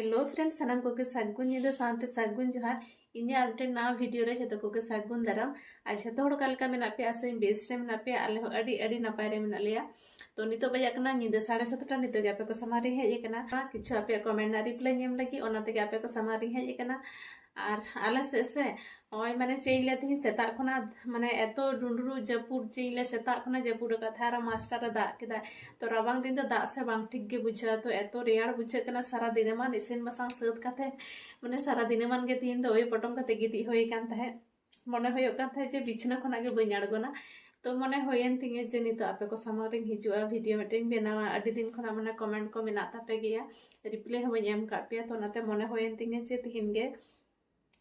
Hello friends सामान को सगुन सानते सागुन जोहार अपटे ना वीडियो जो को सगुन दाराम आज जो पे आसे बेस रे मेना पे आले हो अडी अडी नपाय रे मेना लिया तो नित बजा साढ़े सातटा नित आपे को समारी हेज कना किछु आपे कमेंट रिप्लैम लगी आपे को ᱟᱨ ᱟᱞᱮ ᱥᱮᱫ ᱥᱮ ᱱᱚᱜᱼᱚᱭ ᱢᱟᱱᱮ ᱪᱮᱫ ᱞᱮ ᱛᱤᱦᱤᱧ ᱥᱮᱛᱟᱜ ᱠᱷᱚᱱᱟᱜ ᱢᱟᱱᱮ ᱮᱛᱚ ᱰᱩᱸᱰᱨᱩ ᱡᱟᱹᱯᱩᱫ ᱪᱮᱫ ᱞᱮ ᱥᱮᱛᱟᱜ ᱠᱷᱚᱱᱟᱜ ᱡᱟᱹᱯᱩᱫ ᱟᱠᱟᱫ ᱛᱟᱦᱮᱸ ᱟᱨ ᱢᱟᱥᱴᱟᱨ ᱮ ᱫᱟᱜ ᱠᱮᱫᱟ ᱛᱚ ᱨᱟᱵᱟᱝ ᱫᱤᱱ ᱫᱚ ᱫᱟᱜ ᱥᱮ ᱵᱟᱝ ᱴᱷᱤᱠ ᱜᱮ ᱵᱩᱡᱷᱟᱹᱜᱼᱟ ᱛᱚ ᱮᱛᱚ ᱨᱮᱭᱟᱲ ᱵᱩᱡᱷᱟᱹᱜ ᱠᱟᱱᱟ ᱥᱟᱨᱟ ᱫᱤᱱᱟᱹᱢᱟᱱ ᱤᱥᱤᱱ ᱵᱟᱥᱟᱝ ᱥᱟᱹᱛ ᱠᱟᱛᱮ ᱢᱟᱱᱮ ᱥᱟᱨᱟ ᱫᱤᱱᱟᱹᱢᱟᱱ ᱜᱮ ᱛᱤᱦᱤᱧ ᱫᱚ ᱳᱭ ᱯᱚᱴᱚᱢ ᱠᱟᱛᱮ ᱜᱤᱛᱤᱡ ᱦᱩᱭ ᱟᱠᱟᱱ ᱛᱟᱦᱮᱸᱫ ᱢᱚᱱᱮ ᱦᱩᱭᱩᱜ ᱠᱟᱱ ᱛᱟᱦᱮᱸᱫ ᱡᱮ ᱵᱤᱪᱷᱱᱟᱹ ᱠᱷᱚᱱᱟᱜ ᱜᱮ ᱵᱟᱹᱧ ᱟᱬᱜᱚᱱᱟ तो मने होयन तिंगे जे नितो आपे को सामग्री हिजुआ वीडियो मिटिंग बनावा अडी दिन खना मने कमेंट को मेना तापे गया रिप्लाई हम एम कर पिया तो नाते मने होयन तिंगे जे तिहिन गे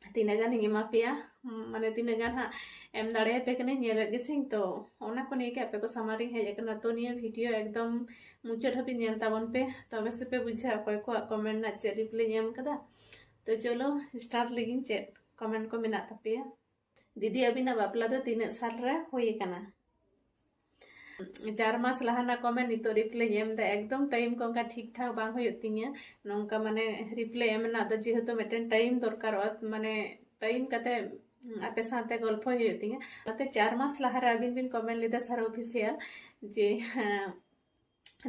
तीना गान एम पे माने गान हाँ एम दाड़ेपे कनेसें तो आपे को सामारी हजना तो निये भिडियो एकदम मुचाद हबी ताबन पे तब से पे बुझे अको कमेंट ना चेक रिप्लाई तो चलो स्टार्ट लगी चेक कमेंट को मे तपे दीदी अभी बापला तो तीन साल रहा होना ᱪᱟᱨ ᱢᱟᱥ ᱞᱟᱦᱟᱱᱟ ᱠᱚᱢᱮᱱᱴ ᱱᱤᱛᱚᱜ ᱨᱤᱯᱞᱟᱭ ᱮᱢᱫᱟ ᱮᱠᱫᱚᱢ ᱴᱟᱭᱤᱢ ᱠᱚ ᱚᱱᱠᱟ ᱴᱷᱤᱠ ᱴᱷᱟᱠ ᱵᱟᱝ ᱦᱩᱭᱩᱜ ᱛᱤᱧᱟᱹ ᱱᱚᱝᱠᱟ ᱢᱟᱱᱮ ᱨᱤᱯᱞᱟᱭ ᱮᱢ ᱨᱮᱱᱟᱜ ᱫᱚ ᱡᱮᱦᱮᱛᱩ ᱢᱤᱫᱴᱮᱱ ᱴᱟᱭᱤᱢ ᱫᱚᱨᱠᱟᱨᱚᱜᱼᱟ ᱢᱟᱱᱮ ᱴᱟᱭᱤᱢ ᱠᱟᱛᱮ ᱟᱯᱮ ᱥᱟᱶᱛᱮ ᱜᱚᱞᱯᱷᱚ ᱦᱩᱭᱩᱜ ᱛᱤᱧᱟᱹ ᱚᱱᱟᱛᱮ ᱪᱟᱨ ᱢᱟᱥ ᱞᱟᱦᱟᱨᱮ ᱟᱹᱵᱤᱱ ᱵᱤᱱ ᱠᱚᱢᱮᱱᱴ ᱞᱮᱫᱟ ᱥᱟᱨ ᱚᱯᱷᱤᱥᱤᱭᱟᱞ ᱡᱮ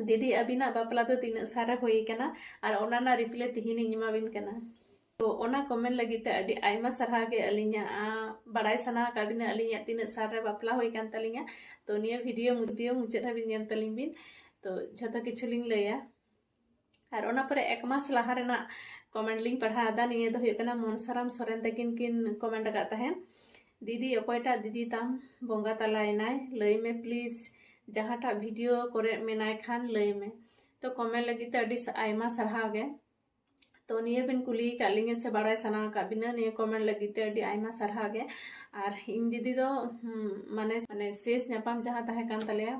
ᱫᱤᱫᱤ ᱟᱹᱵᱤᱱᱟᱜ ᱵᱟᱯᱞᱟ ᱫᱚ ᱛᱤᱱᱟᱹᱜ ᱥᱟᱨᱮ ᱦᱩᱭ ᱟᱠᱟᱱᱟ ᱟᱨ ᱚᱱᱟ ᱨᱮᱱᱟᱜ ᱨᱤᱯᱞᱟᱭ ᱛᱤᱦᱤᱧ ᱤᱧ ᱮᱢᱟᱵᱤᱱ ᱠᱟᱱᱟ सारा होई कना और ओना रिप्ले तिहिनी निमा बिन कना तो ओना कमेंट लगी ते अडी आयमा सरहा गे अलिnya बड़ाई सना काबिना अलिnya तीन सारे बापला होई कान तलिnya तो निया वीडियो वीडियो मुचाद हाबि नेल तलिं बिन तो झतो किछु लिंग लया और ओना परे एक मास लहा रेना कमेंट लिंग पढ़ा दा निया दो हुयकना मनसाराम सोरेन तकिन किन कमेंट का तहेन दीदी अकोयटा दीदी ताम बोंगा तलायनाय लय में प्लीज जहाटा वीडियो करे मेनाय खान लय में तो कमेंट लगी ते अडी आयमा ᱛᱚ ᱱᱤᱭᱟᱹ ᱵᱤᱱ ᱠᱩᱞᱤ ᱠᱟᱜ ᱞᱤᱧᱟᱹ ᱥᱮ ᱵᱟᱲᱟᱭ ᱥᱟᱱᱟ ᱟᱠᱟᱫ ᱵᱤᱱᱟ ᱱᱤᱭᱟᱹ ᱠᱚᱢᱮᱱᱴ ᱞᱟᱹᱜᱤᱫ ᱛᱮ ᱟᱹᱰᱤ ᱟᱭᱢᱟ ᱥᱟᱨᱦᱟᱣ ᱜᱮ ᱟᱨ ᱤᱧ ᱫᱤᱫᱤ ᱫᱚ ᱢᱟᱱᱮ ᱢᱟᱱᱮ ᱥᱮᱥ ᱧᱟᱯᱟᱢ ᱡᱟᱦᱟᱸ ᱛᱟᱦᱮᱸ ᱠᱟᱱ ᱛᱟᱞᱮᱭᱟ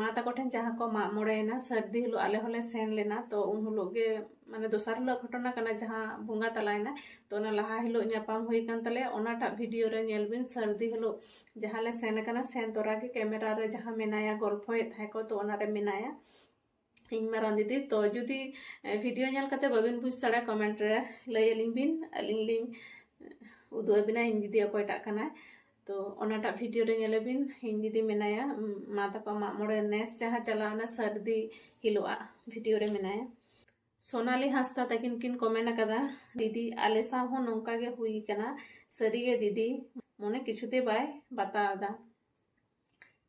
মা তাকো ঠেন যাহা কো মা মড়েনা সর্দি হলো আলে হলে সেন লেনা তো উন হলো গে মানে দোসার হলো ঘটনা কানা যাহা বঙ্গা তালাইনা তো না লাহা হলো ᱧᱟᱯᱟᱢ ᱦᱩᱭ ᱠᱟᱱ ᱛᱟᱞᱮ ᱚᱱᱟᱴᱟ ᱵᱷᱤᱰᱤᱭᱳ ᱨᱮ ᱧᱮᱞ ᱵᱤᱱ ᱥᱟᱨᱫᱤ ᱦᱚᱞᱚ ᱡᱟᱦᱟᱸ ᱞᱮ ᱥᱮᱱ ᱠᱟᱱᱟ ᱥᱮᱱ ᱛᱚᱨᱟ ᱜᱮ ᱠᱮᱢᱮᱨᱟ ᱨᱮ ᱡᱟᱦᱟᱸ ᱢᱮᱱᱟᱭᱟ ᱜᱚᱞᱯᱷᱚᱭᱮᱫ ᱛᱟᱦᱮᱸ ᱠᱚ ᱛᱚ ᱚᱱᱟ ᱨᱮ ᱢᱮᱱᱟᱭᱟ ᱤᱧ ᱢᱟ ᱨᱟᱱ ᱫᱤᱫᱤ ᱛᱚ ᱡᱩᱫᱤ ᱵᱷᱤᱰᱤᱭᱳ ᱧᱮᱞ ᱠᱟᱛᱮ ᱵᱟᱹᱵᱤᱱ ᱵᱩᱡᱽ ᱫᱟᱲᱮᱭᱟᱜᱼᱟ ᱠᱚᱢᱮᱱᱴ ᱨᱮ ᱞᱟᱹᱭ ᱟᱹᱞᱤᱧ ᱵᱤᱱ ᱟᱹᱞᱤᱧ ᱞᱤᱧ ᱩᱫᱩᱜ ᱟᱹᱵᱤᱱᱟ ᱤᱧ ᱫᱤᱫᱤ ᱚᱠᱚᱭᱴᱟᱜ ᱠᱟᱱᱟᱭ ᱛᱚ ᱚᱱᱟᱴᱟᱜ ᱵᱷᱤᱰᱤᱭᱳ ᱨᱮ ᱧᱮᱞᱮᱵᱤᱱ ᱤᱧ ᱫᱤᱫᱤ ᱢᱮᱱᱟᱭᱟ ᱢᱟ ᱛᱟᱠᱚ ᱢᱟᱜ ᱢᱚᱬᱮ ᱱᱮᱥ ᱡᱟᱦᱟᱸ ᱪᱟᱞᱟᱣ ᱮᱱᱟ ᱥᱟᱹᱨᱫᱤ ᱦᱤᱞᱳᱜᱼᱟᱜ ᱵᱷᱤᱰᱤᱭᱳ ᱨᱮ ᱢᱮᱱᱟᱭᱟ সোনালি হাসতা তাকিন কিন কমেন্ট আকাদা দিদি আলে সাহ নৌকা গে হুই কানা সারিয়ে দিদি ᱫᱤᱫᱤ ᱢᱚᱱᱮ ᱠᱤᱪᱷᱩᱛᱮ ᱵᱟᱭ আদা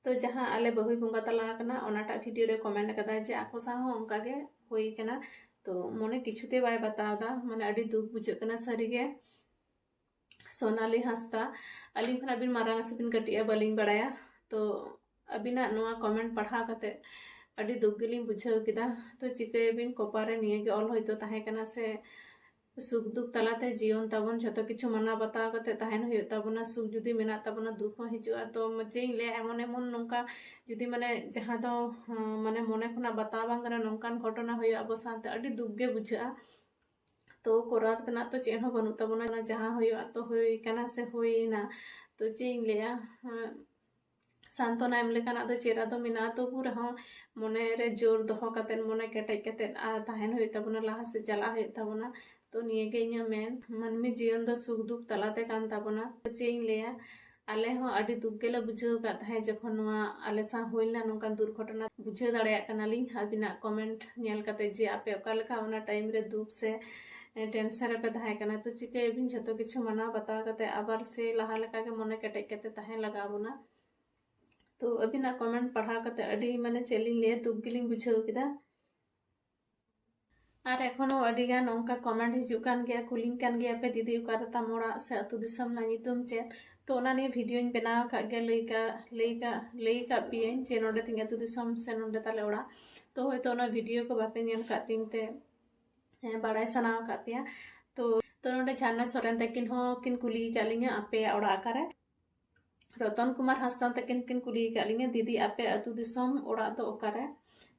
तो जहाँ आले बहु बुंगा तला कना, ओनाटा वीडियो रे कमेंट कदा जे आको सा हो उनका गे हुई कना। तो मने किछुते बाय बतादा माने अडी दुख बुझे कना सोनाली हंसता अली खना बिन मारांग से बिन कटिया बलिंग बड़ाया। तो अबिना नोआ कमेंट पढ़ा कते, अडी दुख गिलिंग बुझाव किदा। तो चिके बिन कोपारे निये गे ऑल होइतो ताहे कना से सुख दुख तलाते जीवन तबन जतो किछु मना बताव सुख जुदी तबना, दुख हो हिजुआ तो मज़े ले एमन एमन नोंका जुदी माने जहाँ दो माने मने खुना बताव नोंकान घटना हुयो अब दुख गे बुझा। तो कोरार तो चेन हो बनू तबना जहाँ तो हुई कना से हुईना तो चेन लिया सांत्वना एम लेकाना दो चेरा दो मिना तो पूरा हो। मने रे ज़ोर दोहो कते मने केटेज कते आ ताहेन हुई तबना, लाहा से चला तो गे इᱧ मेन। मनमी जीवन दो सुख दुख तलाते कान तबना तो चेन लिया आले हो अडी दुख गेला बुझाव का ताहे जखन नवा आले सा होइला नोंकान दुर्घटना बुझाव दाड़े कानालिंग अबिना कमेंट नेल कते जे आपे ओका लेका ओना टाइम रे दुख से टेंशन पे तहे कना तो चिके बिन जतो किछु मना बता कते आबार से लहा लेका के मने केटे कते तहे लगा बुना तो अबिना कमेंट पढ़ा कते अडी माने चेलिंग ले, दुख गिलिंग और एखो नौका कमेंट हजन कुली पे दीदी अरे से अतुम चे तो भिडियो बनाव कहे लैक पे चे ना तीन अतुम से नाले तो हाँ भिडियो को बापे तीनते बड़ा सामना पे तो तो ना झारना सोरेन तकिन किन कुली कुलीं आपे आकार रतन कुमार हंसदा तक किन कुली कुलीं दीदी आपे अतुम तो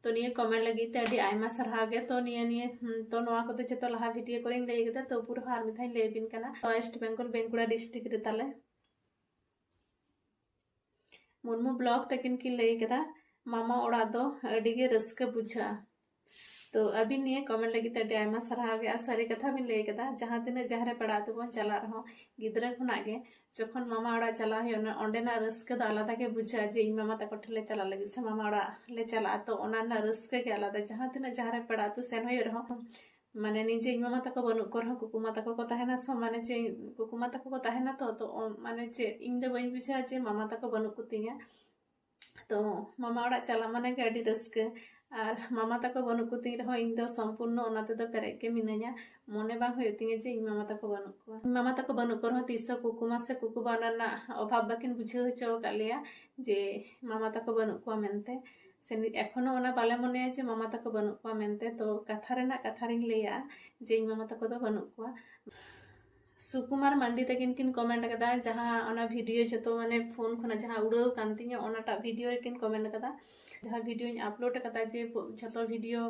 तो तो निये कमेंट लगी ते सरहा गे तो निये निये तो को तो जतो लहा वीडियो करें लई गदा तो पूरा हार मिथाई ले बिन कना West Bengal Bankura district Murmu block तक की गदा मामा ओड़ा दो अडी तो अबिन निये कमेंट लगी अड्डी आयमा सराहाव गे सारी कथा बिन लई कदा जहाँ तिना जहाँ पड़ा तबन चला रहो गिद्रा खुना गे जखन मामा ओड़ा चला है ओंडेना रस्क द आलादा के बुझा जे, इन मामा तको ठेले चला लगी। से मामा ओड़ा ले चला तो ओना रस्क के आलादा जहाँ तिना जहाँ पड़ा तो सेन हो रहो। माने निजे इन मामा तको बनु को रहो कुकुमा तको को तहेना सो। माने जे, कुकुमा तको को तहेना तो तो माने जे, इन दे बई बुझा जे, मामा तको बनु कुतिया। तो मामा ओड़ा चला, माने अडी रस्क ᱟᱨ ᱢᱟᱢᱟ ᱛᱟᱠᱚ ᱵᱟᱹᱱᱩᱜ ᱠᱚ ᱛᱤᱧ ᱨᱮᱦᱚᱸ ᱤᱧ ᱫᱚ ᱥᱚᱢᱯᱩᱨᱱᱚ ᱚᱱᱟ ᱛᱮᱫᱚ ᱯᱮᱨᱮᱡ ᱜᱮ ᱢᱤᱱᱟᱹᱧᱟ ᱢᱚᱱᱮ ᱵᱟᱝ ᱦᱩᱭᱩᱜ ᱛᱤᱧᱟᱹ ᱡᱮ ᱤᱧ ᱢᱟᱢᱟ ᱛᱟᱠᱚ ᱵᱟᱹᱱᱩᱜ ᱠᱚᱣᱟ ᱢᱟᱢᱟ ᱛᱟᱠᱚ ᱵᱟᱹᱱᱩᱜ ᱠᱚ ᱨᱮᱦᱚᱸ ᱛᱤᱥ ᱦᱚᱸ ᱠᱩᱠᱩᱢᱟ ᱥᱮ ᱠᱩᱠᱩ ᱵᱟ ᱚᱱᱟ ᱨᱮᱱᱟᱜ ᱚᱵᱷᱟᱵᱽ ᱵᱟᱠᱤᱱ ᱵᱩᱡᱷᱟᱹᱣ ᱦᱚᱪᱚ ᱟᱠᱟᱫ ᱞᱮᱭᱟ ᱡᱮ ᱢᱟᱢᱟ ᱛᱟᱠᱚ ᱵᱟᱹᱱᱩᱜ ᱠᱚᱣᱟ ᱢᱮᱱᱛᱮ ᱥᱮ ᱮᱠᱷᱚᱱᱚ ᱚᱱᱟ ᱵᱟᱞᱮ ᱢᱚᱱᱮᱭᱟ ᱡᱮ ᱢᱟᱢᱟ ᱛᱟᱠᱚ ᱵᱟᱹᱱᱩᱜ ᱠᱚᱣᱟ ᱢᱮᱱᱛᱮ ᱛᱚ ᱠᱟᱛᱷᱟ ᱨᱮᱱᱟᱜ ᱠᱟᱛᱷᱟ ᱨᱤᱧ ᱞᱟᱹᱭᱟ ᱡᱮ ᱤᱧ ᱢᱟᱢᱟ ᱛᱟᱠᱚ ᱫᱚ ᱵᱟᱹᱱᱩᱜ ᱠᱚᱣᱟ सुकुमार मंडी तक किन कमेंट कदा, जहाँ भिडियो जो मैंने फ़ोन खना, जहाँ उड़ाव भिडियो किन कमेंट कदा, जहाँ भिडियो आपलोड कदा, जे जो भिडियो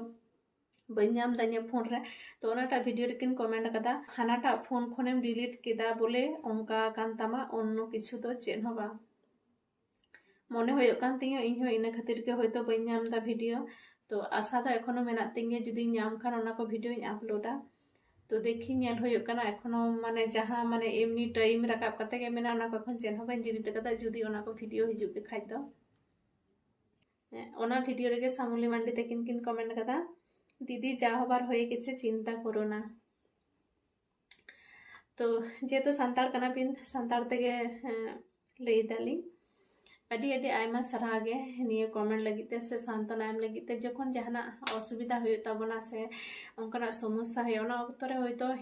बम फ़ोन रे तो भिडियो किन कमेंट कदा हानाटा फ़ोन खनेम डिलीट कदा बोले अंका कानतामा अन्य किछु तो चेन बा मने होयो इन इन खातिर के होय तो बे भिडियो तो आशा दा एखोनो मेना तिंगे जुदी भिडियो अपलोडा ᱛᱚ ᱫᱮᱠᱷᱤ ᱧᱮᱞ ᱦᱩᱭᱩᱜ ᱠᱟᱱᱟ ᱮᱠᱷᱚᱱᱚ ᱢᱟᱱᱮ ᱡᱟᱦᱟᱸ ᱢᱟᱱᱮ ᱮᱢᱱᱤ ᱴᱟᱭᱤᱢ ᱨᱟᱠᱟᱵ ᱠᱟᱛᱮ ᱜᱮ ᱢᱮᱱᱟᱜᱼᱟ ᱚᱱᱟ ᱠᱚ ᱮᱠᱷᱚᱱ ᱪᱮᱫ ᱦᱚᱸ ᱵᱟᱹᱧ ᱡᱩᱫᱤᱴ ᱠᱟᱫᱟ ᱡᱩᱫᱤ ᱚᱱᱟ ᱠᱚ ᱵᱷᱤᱰᱤᱭᱳ ᱦᱤᱡᱩᱜ ᱠᱷᱟᱡ ᱫᱚ ᱚᱱᱟ ᱵᱷᱤᱰᱤᱭᱳ ᱨᱮᱜᱮ ᱥᱟᱢᱩᱞᱤ ᱢᱟᱱᱰᱤ ᱛᱟᱹᱠᱤᱱ ᱠᱤᱱ ᱠᱚᱢᱮᱱᱴ ᱠᱟᱫᱟ দিদি যা হবার হয়ে গেছে চিন্তা করো না তো যেহেতু সান্তার কানাপিন সান্তার থেকে লেই দালিং सारागे निये कमेंट लगे से सान्वना लगे जो जहाँ असुविधा होना से समस्या होते वक्तरे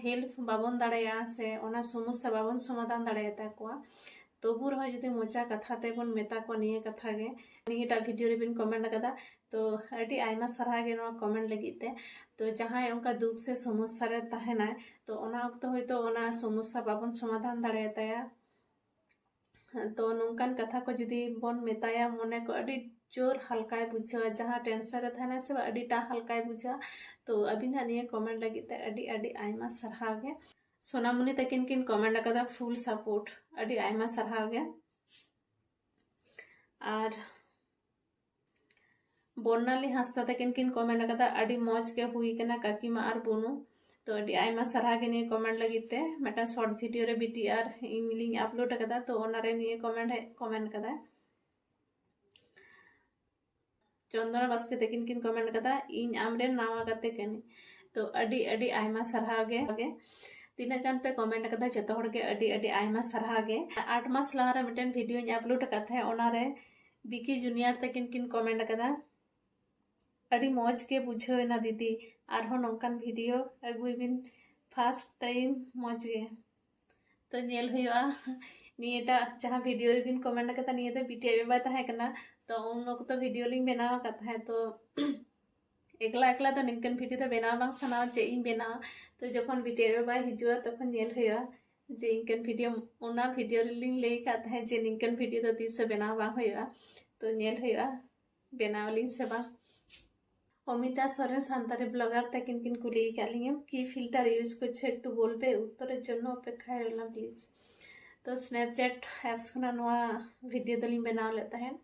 हेल्प बाबन दाड़ा समस्या बाबन समाधान दाड़ा तबु रहा जो मोचा कथा तेबन मेता को निये कथा निटा भिडियो बन कमेंट का तो सारागे कमेंट लगे तो जहाँ उनका दुख से समस्या तहना तो समस्या बाबन समाधान दाड़ा तो नौकान कथा को जुदी बन मेताया मन को ज़ोर हल्क बुझा जहाँ टेंशन थे से हल्क बुझा तो अभी ना ये कमेंट लगे सारे सोनामुनि तक किन कमेंट अका फुल सपोर्ट सारे और बर्णाली हंसदा तकिन किन कमेंट अका मज़ के हुई कना कमा और बनू तो निये कमेंट लगी मेटा शॉर्ट वीडियो रे बीटी और इंग अपलोड अकदा तो कमेंट कमेंट कदा। चंदना बास्के तकिन किन कमेंट कदा, इन आमरे नावा गाते कनी। तो अडी अडी आयमा सरहा गे तीना गान पे कमेंट कदा जतो हड़ गे अडी अडी आयमा सरहा गे आठ मास लहा रे मिटन वीडियो अपलोड कथा है ओना रे बिकी जूनियर तकिन किन कमेंट कदा। ᱟᱹᱰᱤ ᱢᱚᱡᱽ ᱜᱮ ᱵᱩᱡᱷᱟᱹᱣᱮᱱᱟ ᱫᱤᱫᱤ ᱟᱨᱦᱚᱸ ᱱᱚᱝᱠᱟᱱ ᱵᱷᱤᱰᱤᱭᱳ ᱟᱹᱜᱩᱭ ᱵᱤᱱ ᱯᱷᱟᱥᱴ ᱴᱟᱭᱤᱢ ᱢᱚᱡᱽ ᱜᱮ ᱛᱚ ᱧᱮᱞ ᱦᱩᱭᱩᱜᱼᱟ ᱱᱤᱭᱟᱹᱴᱟᱜ ᱡᱟᱦᱟᱸ ᱵᱷᱤᱰᱤᱭᱳ ᱨᱮᱵᱤᱱ ᱠᱚᱢᱮᱱᱴ ᱠᱟᱫᱟ ᱱᱤᱭᱟᱹ ᱫᱚ ᱵᱤᱴᱤᱭᱟᱜ ᱵᱮᱵᱟᱭ ᱛᱟᱦᱮᱸ ᱠᱟᱱᱟ ᱛᱚ ᱩᱱ ᱚᱠᱛᱚ ᱵᱷᱤᱰᱤᱭᱳ ᱞᱤᱧ ᱵᱮᱱᱟᱣ ᱟᱠᱟᱫ ᱛᱟᱦᱮᱸ ᱛᱚ একলা একলা তো নিমকান ভিডিও তো বেনাও বাং সানাও যে ইন বেনাও তো যখন ভিডিও বাই হিজুয়া তখন নেল হইয়া যে ইনকান ভিডিও ওনা ভিডিও লিং লেই কাত হ্যাঁ যে নিমকান ভিডিও তো তিসে বেনাও বাং হইয়া তো নেল হইয়া বেনাও লিং সে বাং অমিতা সরেন সান্তারে ব্লগার তা কিন কিন কুলি কালিঙ্গেম কি ফিল্টার ইউজ করছে একটু বলবে? উত্তরের জন্য অপেক্ষায় রইলাম প্লিজ তো স্ন্যাপচ্যাট অ্যাপস খনা নয়া ভিডিও দলিং বানাও লেতা হ্যাঁ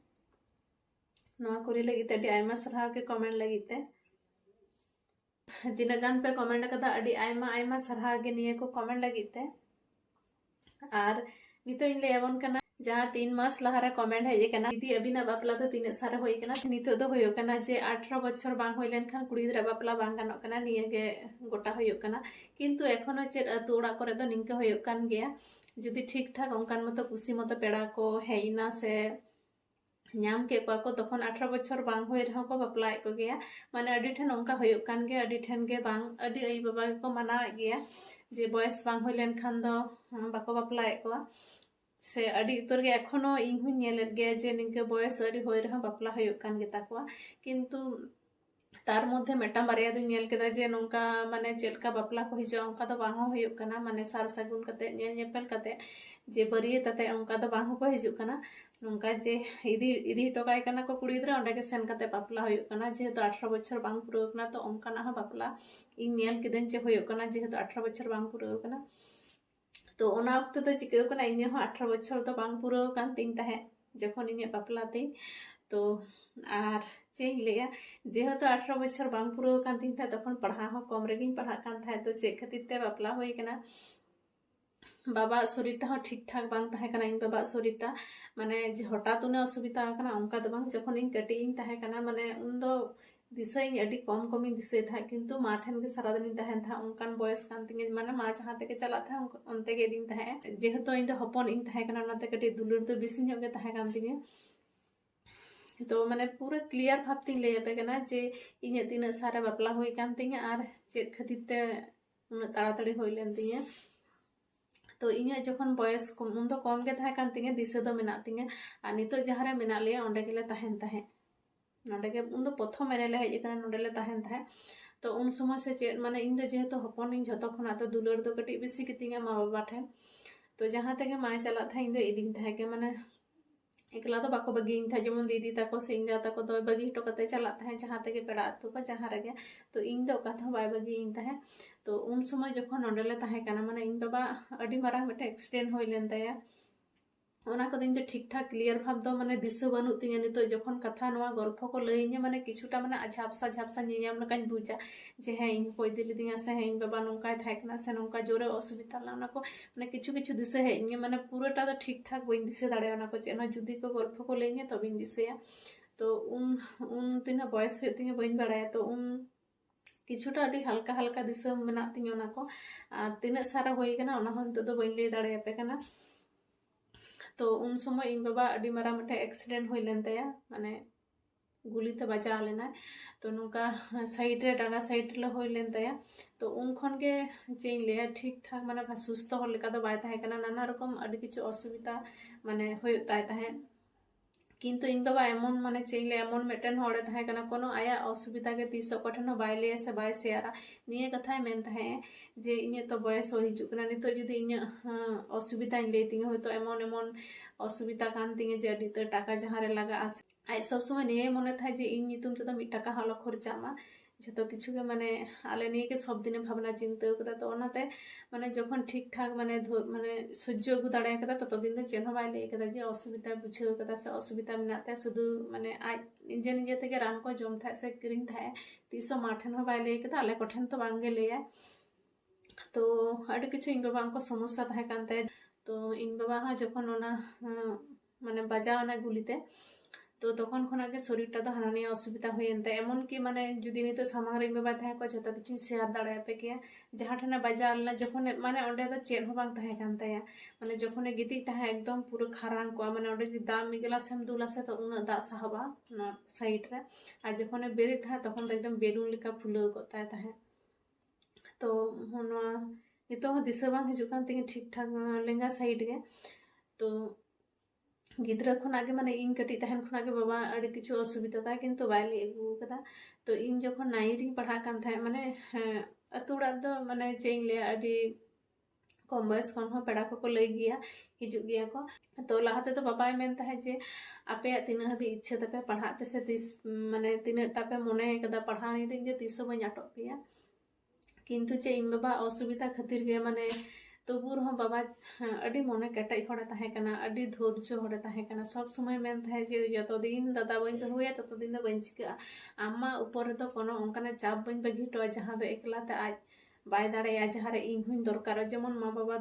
নয়া করি লাগিতে, আডি আয়মা সারহাও কে কমেন্ট লাগিতে। ᱛᱤᱱᱟᱹᱜ ᱜᱟᱱ ᱯᱮ ᱠᱚᱢᱮᱱᱴ ᱟᱠᱟᱫᱟ ᱟᱹᱰᱤ ᱟᱭᱢᱟ ᱟᱭᱢᱟ ᱥᱟᱨᱦᱟᱣ ᱜᱮ ᱱᱤᱭᱟᱹ ᱠᱚ ᱠᱚᱢᱮᱱᱴ ᱞᱟᱹᱜᱤᱫ ᱛᱮ ᱟᱨ ᱱᱤᱛᱚᱜ ᱤᱧ ᱞᱟᱹᱭᱟᱵᱚᱱ ᱠᱟᱱᱟ ᱡᱟᱦᱟᱸ ᱛᱤᱱ ᱢᱟᱥ ᱞᱟᱦᱟᱨᱮ ᱠᱚᱢᱮᱱᱴ ᱦᱮᱡ ᱟᱠᱟᱱᱟ ᱫᱤᱫᱤ ᱟᱹᱵᱤᱱᱟᱜ ᱵᱟᱯᱞᱟ ᱫᱚ ᱛᱤᱱᱟᱹᱜ ᱥᱟᱨᱮ ᱦᱩᱭ ᱟᱠᱟᱱᱟ ᱱᱤᱛᱚᱜ ᱫᱚ ᱦᱩᱭᱩᱜ ᱠᱟᱱᱟ ᱡᱮ 18 ᱵᱚᱪᱷᱚᱨ ᱵᱟᱝ ᱦᱩᱭ ᱞᱮᱱᱠᱷᱟᱱ ᱠᱩᱲᱤ ᱜᱤᱫᱽᱨᱟᱹ ᱵᱟᱯᱞᱟ ᱵᱟᱝ ᱜᱟᱱᱚᱜ ᱠᱟᱱᱟ ᱱᱤᱭᱟᱹ ᱜᱮ ᱜᱚᱴᱟ ᱦᱩᱭᱩᱜ ᱠᱟᱱᱟ ᱠᱤᱱᱛᱩ ᱮᱠᱷᱚᱱᱚ ᱪᱮᱫ ᱟᱹᱛᱩ ᱚᱲᱟᱜ ᱠᱚᱨᱮ ᱫᱚ ᱱᱤᱝᱠᱟᱹ ᱦᱩᱭᱩᱜ ᱠᱟᱱ ᱜᱮᱭᱟ ᱡᱩᱫᱤ ᱴᱷᱤᱠ ᱴᱷᱟᱠ ᱚᱱᱠᱟᱱ ᱢᱚᱛᱚ ᱠᱩᱥᱤ ᱢᱚᱛᱚ ᱯᱮᱲᱟ ᱠᱚ ᱦᱮᱡ ᱮᱱᱟ ᱥᱮ ᱧᱟᱢ ᱠᱮᱫ ᱠᱚᱣᱟ ᱠᱚ ᱛᱚᱠᱷᱚᱱ 18 ᱵᱚᱪᱷᱚᱨ ᱵᱟᱝ ᱦᱩᱭ ᱨᱮᱦᱚᱸ ᱠᱚ ᱵᱟᱯᱞᱟᱭᱮᱫ ᱠᱚ ᱜᱮᱭᱟ ᱢᱟᱱᱮ ᱟᱹᱰᱤ ᱴᱷᱮᱱ ᱚᱱᱠᱟ ᱦᱩᱭᱩᱜ ᱠᱟᱱ ᱜᱮᱭᱟ ᱟᱹᱰᱤ ᱴᱷᱮᱱ ᱜᱮ ᱵᱟᱝ ᱟᱹᱰᱤ ᱟᱭᱳ ᱵᱟᱵᱟ ᱜᱮᱠᱚ ᱢᱟᱱᱟᱣᱮᱫ ᱜᱮᱭᱟ ᱡᱮ ᱵᱚᱭᱮᱥ ᱵᱟᱝ ᱦᱩᱭ ᱞᱮᱱᱠᱷᱟᱱ ᱫᱚ ᱵᱟᱠᱚ ᱵᱟᱯᱞᱟᱭᱮᱫ ᱠᱚᱣᱟ से अड़ी उतर गे एखोनो इन जे निके बयस बापला होता किंतु तार मध्य मेटा बारे दुई के जे नोंका माने चलका बापला को हजा ओंका दो माने सार सगुन करतेपल जे बरिये तते ओंका को हिजो काना जे इदी इदी टोकाय को कुड़ी दरे ओंडा सेन बापला होना जेहे अठारह तो 18 बछर बांग पुरो तो अंकना बापला इनके नेल केदन जे होय बांग ᱛᱚ ᱚᱱᱟ ᱚᱠᱛᱚ ᱫᱚ ᱪᱤᱠᱟᱹᱣ ᱠᱟᱱᱟ ᱤᱧ ᱦᱚᱸ 18 ᱵᱚᱪᱷᱚᱨ ᱫᱚ ᱵᱟᱝ ᱯᱩᱨᱟᱹᱣ ᱠᱟᱱ ᱛᱤᱧ ᱛᱟᱦᱮᱸᱫ ᱡᱚᱠᱷᱚᱱ ᱤᱧᱟᱹᱜ ᱵᱟᱯᱞᱟ ᱛᱤᱧ ᱛᱚ ᱟᱨ ᱪᱮᱫ ᱤᱧ ᱞᱟᱹᱭᱟ ᱡᱮᱦᱮᱛᱩ 18 ᱵᱚᱪᱷᱚᱨ ᱵᱟᱝ ᱯᱩᱨᱟᱹᱣ ᱠᱟᱱ ᱛᱤᱧ ᱛᱟᱦᱮᱸᱫ ᱛᱚᱠᱷᱚᱱ ᱯᱟᱲᱦᱟᱣ ᱦᱚᱸ ᱠᱚᱢ ᱨᱮᱜᱤᱧ ᱯᱟᱲᱦᱟᱜ ᱠᱟᱱ ᱛᱟᱦᱮᱸᱫ ᱛᱚ ᱪᱮᱫ ᱠᱷᱟᱹᱛᱤᱨ ᱛᱮ ᱵᱟᱯᱞᱟ ᱦᱩᱭ ᱠᱟᱱᱟ বাবা শরীরটা ᱦᱚᱸ ᱴᱷᱤᱠ ᱴᱷᱟᱠ ᱵᱟᱝ ᱛᱟᱦᱮᱸ ᱠᱟᱱᱟ ᱤᱧ ᱵᱟᱵᱟᱣᱟᱜ মানে যে হঠাৎ উনি অসুবিধা কানা অঙ্কা দো বাং যখন ইন কাটি ইন তাহে কানা মানে উন দো ᱫᱤᱥᱟᱹᱧ ᱟᱹᱰᱤ ᱠᱚᱢ ᱠᱚᱢᱤᱧ ᱫᱤᱥᱟᱹᱭ ᱛᱟᱦᱮᱸᱫ ᱠᱤᱱᱛᱩ ᱢᱟ ᱴᱷᱮᱱ ᱜᱮ ᱥᱟᱨᱟᱫᱤᱱᱤᱧ ᱛᱟᱦᱮᱱ ᱛᱟᱦᱮᱸᱫ ᱚᱱᱠᱟᱱ ᱵᱚᱭᱮᱥ ᱠᱟᱱ ᱛᱤᱧᱟᱹ ᱢᱟᱱᱮ ᱢᱟ ᱡᱟᱦᱟᱸ ᱛᱮᱜᱮ ᱪᱟᱞᱟᱜ ᱛᱟᱦᱮᱸᱫ ᱚᱱᱛᱮ ᱜᱮ ᱤᱫᱤᱧ ᱛᱟᱦᱮᱸᱫ ᱡᱮᱦᱮᱛᱩ ᱤᱧ ᱫᱚ ᱦᱚᱯᱚᱱ ᱤᱧ ᱛᱟᱦᱮᱸ ᱠᱟᱱᱟ ᱚᱱᱟᱛᱮ ᱠᱟᱹᱴᱤᱡ ᱫᱩᱞᱟᱹᱲ ᱫᱚ ᱵᱮᱥᱤ ᱧᱚᱜ ᱜᱮ ᱛᱟᱦᱮᱸ ᱠᱟᱱ ᱛᱤᱧᱟᱹ ᱛᱚ ᱢᱟᱱᱮ ᱯᱩᱨᱟᱹ ᱠᱞᱤᱭᱟᱨ ᱵᱷᱟᱵ ᱛᱤᱧ ᱞᱟᱹᱭ ᱟᱯᱮ ᱠᱟᱱᱟ ᱡᱮ ᱤᱧᱟᱹᱜ ᱛᱤᱱᱟᱹᱜ ᱥᱟᱞᱨᱮ ᱵᱟᱯᱞᱟ ᱦᱩᱭ ᱠᱟᱱ ᱛᱤᱧᱟᱹ ᱟᱨ ᱪᱮᱫ ᱠᱷᱟᱹᱛᱤᱨ ᱛᱮ ᱩᱱᱟᱹᱜ ᱛᱟᱲᱟᱛᱟᱲᱤ ᱦᱩᱭ ᱞᱮᱱ ᱛᱤᱧᱟᱹ ᱛᱚ ᱤᱧᱟᱹᱜ ᱡᱚᱠᱷᱚᱱ ᱵᱚᱭᱮᱥ ᱩᱱ ᱫᱚ ᱠᱚᱢ ᱜᱮ ᱛᱟᱦᱮᱸ ᱠᱟᱱ ᱛᱤᱧᱟᱹ ᱫᱤᱥᱟᱹ ᱫᱚ ᱢᱮᱱᱟᱜ ᱛᱤᱧᱟᱹ ᱟᱨ ᱱᱤᱛᱚᱜ ᱡᱟᱦᱟᱸᱨᱮ ᱢᱮᱱᱟᱜ ᱞᱮᱭᱟ ᱚᱸᱰᱮ ᱜᱮᱞᱮ ᱛᱟᱦᱮᱱ ᱛᱟᱦᱮᱸᱫ नोडे उन तो प्रथम रेले हज नोडे तहन तो उन समय से चेत माने इन जेहे तो हपन जो खना तो दुलर तो कटी बेसि कितिंगा माँ बाबा ठेन तो जहाँ तक माए चला था इन तो इदिन था के माने एकला बाको बगी था जेमन दीदी तक से इंदा तक दो तो बगी हटो कते चला था, जहाँ तक पेड़ा अतु को जहाँ रगे तो इन दो कथा बगी इन तो उन समय जो नोडे ले तहन इन बाबा अडी मारा मिटे एक्सिडेंट हो लेन ᱚᱱᱟ ᱠᱚᱫᱚ ᱤᱧ ᱫᱚ ᱴᱷᱤᱠ ᱴᱷᱟᱠ ᱠᱞᱤᱭᱟᱨ ᱵᱷᱟᱵ ᱫᱚ ᱢᱟᱱᱮ ᱫᱤᱥᱟᱹ ᱵᱟᱹᱱᱩᱜ ᱛᱤᱧᱟᱹ ᱱᱤᱛᱚᱜ ᱡᱚᱠᱷᱚᱱ ᱠᱟᱛᱷᱟ ᱱᱚᱣᱟ ᱜᱚᱞᱯᱷᱚ ᱠᱚ ᱞᱟᱹᱭᱟᱹᱧᱟ ᱢᱟᱱᱮ ᱠᱤᱪᱷᱩᱴᱟ ᱢᱟᱱᱮ ᱡᱷᱟᱯᱥᱟ ᱡᱷᱟᱯᱥᱟ ᱧᱮᱧᱟᱢ ᱞᱮᱠᱟᱧ ᱵᱩᱡᱟ ᱡᱮ ᱦᱮᱸ ᱤᱧ ᱠᱚ ᱤᱫᱤ ᱞᱤᱫᱤᱧᱟ ᱥᱮ ᱦᱮᱸ ᱤᱧ ᱵᱟᱵᱟ ᱱᱚᱝᱠᱟᱭ ᱛᱟᱦᱮᱸ ᱠᱟᱱᱟ ᱥᱮ ᱱᱚᱝᱠᱟ ᱡᱳᱨᱮ ᱚᱥᱩᱵᱤᱫᱷᱟ ᱞᱮᱱᱟ ᱚᱱᱟ ᱠᱚ ᱢᱟᱱᱮ ᱠᱤᱪᱷᱩ ᱠᱤᱪᱷᱩ ᱫᱤᱥᱟᱹ ᱦᱮᱡ ᱤᱧᱟᱹ ᱢᱟᱱᱮ ᱯᱩᱨᱟᱹᱴᱟ ᱫᱚ ᱴᱷᱤᱠ ᱴᱷᱟᱠ ᱵᱟᱹᱧ ᱫᱤᱥᱟᱹ ᱫᱟᱲᱮᱭᱟᱜᱼᱟ ᱚᱱᱟ ᱠᱚ ᱪᱮᱫ ᱦᱚᱸ ᱡᱩᱫᱤ ᱠᱚ ᱜᱚᱞᱯᱷᱚ ᱠᱚ ᱞᱟᱹᱭᱟᱹᱧᱟ ᱛᱚᱵᱮᱧ ᱫᱤᱥᱟᱹᱭᱟ ᱛᱚ ᱩᱱ ᱩᱱ ᱛᱤᱱᱟᱹᱜ ᱵᱚᱭᱮᱥ ᱦᱩᱭᱩᱜ ᱛᱤᱧᱟᱹ ᱵᱟᱹᱧ ᱵᱟᱲᱟᱭᱟ ᱛᱚ ᱩᱱ ᱠᱤᱪᱷᱩᱴᱟ ᱟᱹᱰᱤ ᱦᱟᱞᱠᱟ ᱦᱟᱞᱠᱟ ᱫᱤᱥᱟᱹ ᱢᱮᱱᱟᱜ ᱛᱤᱧᱟᱹ ᱚᱱᱟ ᱠᱚ ᱟᱨ ᱛᱤᱱᱟᱹᱜ ᱥᱟᱨᱟ ᱦᱩᱭ ᱠᱟᱱᱟ ᱚᱱᱟ ᱦᱚᱸ ᱱᱤᱛᱚᱜ ᱫᱚ ᱵᱟᱹᱧ ᱞᱟᱹᱭ ᱫᱟᱲᱮᱭᱟᱯᱮ ᱠᱟᱱᱟ तो उन समय इन बाबा अभी मारा मटे एक्सीडेंट हुई लेन तया, माने गुली तो बचा लेना तो नौका साइड रे डांडा साइड रे हुई लेन तो उन खन के चेन ले ठीक ठाक, माने सुस्थ हर तो नाना रकम अभी किछु असुविधा माने ᱠᱤᱱᱛᱩ ᱤᱧ ᱵᱟᱵᱟ ᱮᱢᱚᱱ ᱢᱟᱱᱮ ᱪᱮᱫ ᱤᱧ ᱞᱟᱹᱭᱟ ᱮᱢᱚᱱ ᱢᱤᱫᱴᱮᱱ ᱦᱚᱲᱮ ᱛᱟᱦᱮᱸ ᱠᱟᱱᱟ ᱠᱳᱱᱳ ᱟᱭᱟᱜ ᱚᱥᱩᱵᱤᱫᱷᱟ ᱜᱮ ᱛᱤᱥ ᱚᱠᱚᱭ ᱴᱷᱮᱱ ᱦᱚᱸ ᱵᱟᱭ ᱞᱟᱹᱭᱟ ᱥᱮ ᱵᱟᱭ ᱥᱮᱭᱟᱨᱟ ᱱᱤᱭᱟᱹ ᱠᱟᱛᱷᱟᱭ ᱢᱮᱱ ᱛᱟᱦᱮᱸᱜ ᱡᱮ ᱤᱧᱟᱹᱜ ᱛᱚ ᱵᱚᱭᱮᱥ ᱦᱚᱸ ᱦᱤᱡᱩᱜ ᱠᱟᱱᱟ ᱱᱤᱛᱚᱜ ᱡᱩᱫᱤ ᱤᱧᱟᱹᱜ ᱚᱥᱩᱵᱤᱫᱷᱟᱧ ᱞᱟᱹᱭ ᱛᱤᱧᱟᱹ ᱦᱳᱭᱛᱳ ᱮᱢᱚᱱ ᱮᱢᱚᱱ ᱚᱥᱩᱵᱤᱫᱷᱟ ᱠᱟᱱ ᱛᱤᱧᱟᱹ ᱡᱮ ᱟᱹᱰᱤ ᱩᱛᱟᱹᱨ ᱴᱟᱠᱟ ᱡᱟᱦᱟᱸ ᱨᱮ ᱞᱟᱜᱟᱜᱼᱟ ᱟᱡ ᱥᱚᱵ ᱥᱚᱢᱚᱭ ᱱᱤᱭᱟᱹᱭ ᱢᱚᱱᱮ ᱛᱟᱦᱮᱸ ᱡᱮ ᱤᱧ ᱧᱩᱛᱩᱢ ᱛᱮᱫᱚ ᱢᱤᱫ ᱴᱟᱠᱟ ᱦᱚᱸ ᱟᱞᱚ ᱠᱷᱚᱨᱪᱟᱜ ᱢᱟ ᱡᱷᱚᱛᱚ ᱠᱤᱪᱷᱩ ᱜᱮ ᱢᱟᱱᱮ ᱟᱞᱮ ᱱᱤᱭᱟᱹ ᱜᱮ ᱥᱚᱵ ᱫᱤᱱᱮ ᱵᱷᱟᱵᱱᱟ ᱪᱤᱱᱛᱟᱹ ᱠᱟᱫᱟ ᱛᱚ ᱚᱱᱟᱛᱮ ᱢᱟᱱᱮ ᱡᱚᱠᱷᱚᱱ ᱴᱷᱤᱠ ᱴᱷᱟᱠ ᱢᱟᱱᱮ ᱢᱟᱱᱮ ᱥᱚᱡᱡᱚ ᱟᱹᱜᱩ ᱫᱟᱲᱮ ᱠᱟᱫᱟ ᱛᱚᱛᱚ ᱫᱤᱱ ᱫᱚ ᱪᱮᱫ ᱦᱚᱸ ᱵᱟᱭ ᱞᱟᱹᱭ ᱠᱟᱫᱟ ᱡᱮ ᱚᱥᱩᱵᱤᱫᱟ ᱵᱩᱡᱷᱟᱹᱣ ᱠᱟᱫᱟ ᱥᱮ ᱚᱥᱩᱵᱤᱫᱟ ᱢᱮᱱᱟᱜ ᱛᱟᱭᱟ ᱥᱩᱫᱷᱩ ᱢᱟᱱᱮ ᱟᱡ ᱱᱤᱡᱮ ᱱᱤᱡᱮ ᱛᱮᱜᱮ ᱨᱟᱱ ᱠᱚ ᱡᱚᱢ ᱛᱟᱦᱮᱸᱜ ᱥᱮ ᱠᱤᱨᱤᱧ ᱛᱟᱦᱮᱸᱜ ᱛᱤᱥ ᱦᱚᱸ ᱢᱟ ᱴᱷᱮᱱ ᱦᱚᱸ ᱵᱟᱭ ᱞᱟᱹᱭ ᱠᱟᱫᱟ ᱟᱞᱮ ᱠᱚᱴᱷᱮᱱ ᱛᱚ ᱵᱟᱝᱜᱮ ᱞᱟᱹᱭᱟ ᱛᱚ ᱟᱹᱰᱤ ᱠᱤᱪᱷᱩ ᱤᱧ ᱵᱟᱵᱟ ᱩᱱᱠᱩ ᱥᱚᱢᱚᱥᱥᱟ ᱛᱟᱦᱮᱸ ᱠᱟᱱ ᱛᱟᱭᱟ ᱛᱚ ᱤᱧ ᱵᱟᱵᱟ ᱦᱚᱸ ᱡᱚᱠᱷᱚᱱ ᱚᱱᱟ মানে বাজাও না গুলিতে ᱛᱚ ᱛᱚᱠᱷᱚᱱ ᱠᱷᱚᱱᱟᱜ ᱜᱮ ᱥᱚᱨᱤᱨᱴᱟ ᱫᱚ ᱦᱟᱱᱟ ᱱᱤᱭᱟᱹ ᱚᱥᱩᱵᱤᱫᱟ ᱦᱩᱭᱮᱱ ᱛᱟᱭᱟ ᱮᱢᱚᱱᱠᱤ ᱢᱟᱱᱮ ᱡᱩᱫᱤ ᱱᱤᱛᱚᱜ ᱥᱟᱢᱟᱝ ᱨᱮ ᱵᱟᱵᱟ ᱛᱟᱦᱮᱸ ᱠᱚᱜᱼᱟ ᱡᱚᱛᱚ ᱠᱤᱪᱷᱩᱧ ᱥᱮᱭᱟᱨ ᱫᱟᱲᱮᱭᱟᱯᱮ ᱠᱮᱭᱟ ᱡᱟᱦᱟᱸ ᱴᱷᱮᱱᱮ ᱵᱟᱡᱟᱣ ᱞᱮᱱᱟ ᱡᱚᱠᱷᱚᱱ ᱢᱟᱱᱮ ᱚᱸᱰᱮ ᱫᱚ ᱪᱮᱫ ᱦᱚᱸ ᱵᱟᱝ ᱛᱟᱦᱮᱸ ᱠᱟᱱ ᱛᱟᱭᱟ ᱢᱟᱱᱮ ᱡᱚᱠᱷᱚᱱᱮ ᱜᱤᱛᱤᱡ ᱛᱟᱦᱮᱸ ᱮᱠᱫᱚᱢ ᱯᱩᱨᱟᱹ ᱠᱷᱟᱨᱟᱝ ᱠᱚᱜᱼᱟ ᱢᱟᱱᱮ ᱚᱸᱰᱮ ᱡᱩᱫᱤ ᱫᱟᱜ ᱢᱤᱫ ᱜᱞᱟᱥᱮᱢ ᱫᱩᱞᱟ ᱥᱮ ᱛᱚ ᱩᱱᱟᱹᱜ ᱫᱟᱜ ᱥᱟᱦᱚᱵᱼᱟ ᱚᱱᱟ ᱥᱟᱭᱤᱰ ᱨᱮ ᱟᱨ ᱡᱚᱠᱷᱚᱱᱮ ᱵᱮᱨᱮᱫ ᱛᱟᱦᱮᱸ ᱛᱚᱠᱷᱚᱱ ᱫᱚ ᱮᱠᱫᱚᱢ ᱵᱮᱞᱩᱱ ᱞᱮᱠᱟ ᱯᱷᱩᱞᱟᱹᱣ ᱠᱚᱜ ᱛᱟᱭ ᱛᱟᱦᱮᱸᱫ ᱛᱚ ᱱᱚᱣᱟ ᱱᱤᱛᱚᱜ ᱦᱚᱸ ᱫᱤᱥᱟᱹ ᱵᱟᱝ ᱦᱤᱡᱩᱜ ᱠᱟᱱ ᱛᱤᱧᱟᱹ ᱴᱷᱤᱠ ᱴᱷᱟᱠ ᱞᱮᱸᱜᱟ ᱥᱟᱭᱤᱰ ᱜᱮ ᱛᱚ ᱜᱤᱫᱽᱨᱟᱹ ᱠᱷᱚᱱᱟᱜ ᱜᱮ ᱢᱟᱱᱮ ᱤᱧ ᱠᱟᱹᱴᱤᱡ ᱛᱟᱦᱮᱱ ᱠᱷᱚᱱᱟᱜ ᱜᱮ ᱵᱟᱵᱟ ᱟᱹᱰᱤ ᱠᱤᱪᱷᱩ ᱚᱥᱩᱵᱤᱫᱟ ᱛᱟᱭ ᱠᱤᱱᱛᱩ ᱵᱟᱭ ᱞᱟᱹᱭ ᱟᱹᱜᱩ ᱟᱠᱟᱫᱟ ᱛᱚ ᱤᱧ ᱡᱚᱠᱷᱚᱱ ᱱᱟᱭᱤᱱ ᱨᱤᱧ ᱯᱟᱲᱦᱟᱜ ᱠᱟᱱ ᱛᱟᱦᱮᱸᱫ ᱢᱟᱱᱮ ᱟᱹᱛᱩ ᱚᱲᱟᱜ ᱨᱮᱫᱚ ᱢᱟᱱᱮ ᱪᱮᱫ ᱤᱧ ᱞᱟᱹᱭᱟ ᱟᱹᱰᱤ ᱠᱚᱢ ᱵᱚᱭᱚᱥ ᱠᱷᱚᱱ ᱦᱚᱸ ᱯᱮᱲᱟ ᱠᱚᱠᱚ ᱞᱟᱹᱭ ᱜᱮᱭᱟ ᱦᱤᱡᱩᱜ ᱜᱮᱭᱟ ᱠᱚ ᱛᱚ ᱞᱟᱦᱟ ᱛᱮᱫᱚ ᱵᱟᱵᱟᱭ ᱢᱮᱱ ᱛᱟᱦᱮᱸᱫ ᱡᱮ ᱟᱯᱮᱭᱟᱜ ᱛᱤᱱᱟᱹᱜ ᱦᱟᱹᱵᱤᱡ ᱤᱪᱪᱷᱟᱹ ᱛᱟᱯᱮ ᱯᱟᱲᱦᱟᱜ ᱯᱮᱥᱮ ᱛᱤᱥ ᱢᱟᱱᱮ ᱛᱤᱱᱟᱹᱜ ᱴᱟ ᱯᱮ ᱢᱚᱱᱮ ᱟᱠᱟᱫᱟ ᱯᱟᱲᱦᱟᱣ ᱱᱤᱛᱚᱜ ᱤᱧ ᱫᱚ ᱛᱤᱥ ᱦᱚᱸ ᱵᱟᱹᱧ ᱟᱴᱚᱜ ᱯᱮᱭᱟ ᱠᱤᱱᱛᱩ ᱪᱮᱫ ᱤᱧ ᱵᱟᱵᱟ ᱚᱥᱩᱵᱤᱫᱟ ᱠᱷᱟᱹᱛᱤᱨ ᱜᱮ ᱢᱟᱱᱮ तबुर रहा बाबा मन कटज हड़े तहकना धैर्य सब समय मन जे जो दिन दादा बन बहुया तत दिन बन चिका आमा उपर तो को चाप बन बगिटा जहाँ एकलाते आज बै दाड़ा जहाँ इन हूँ दरकार, जमन माँ बाबा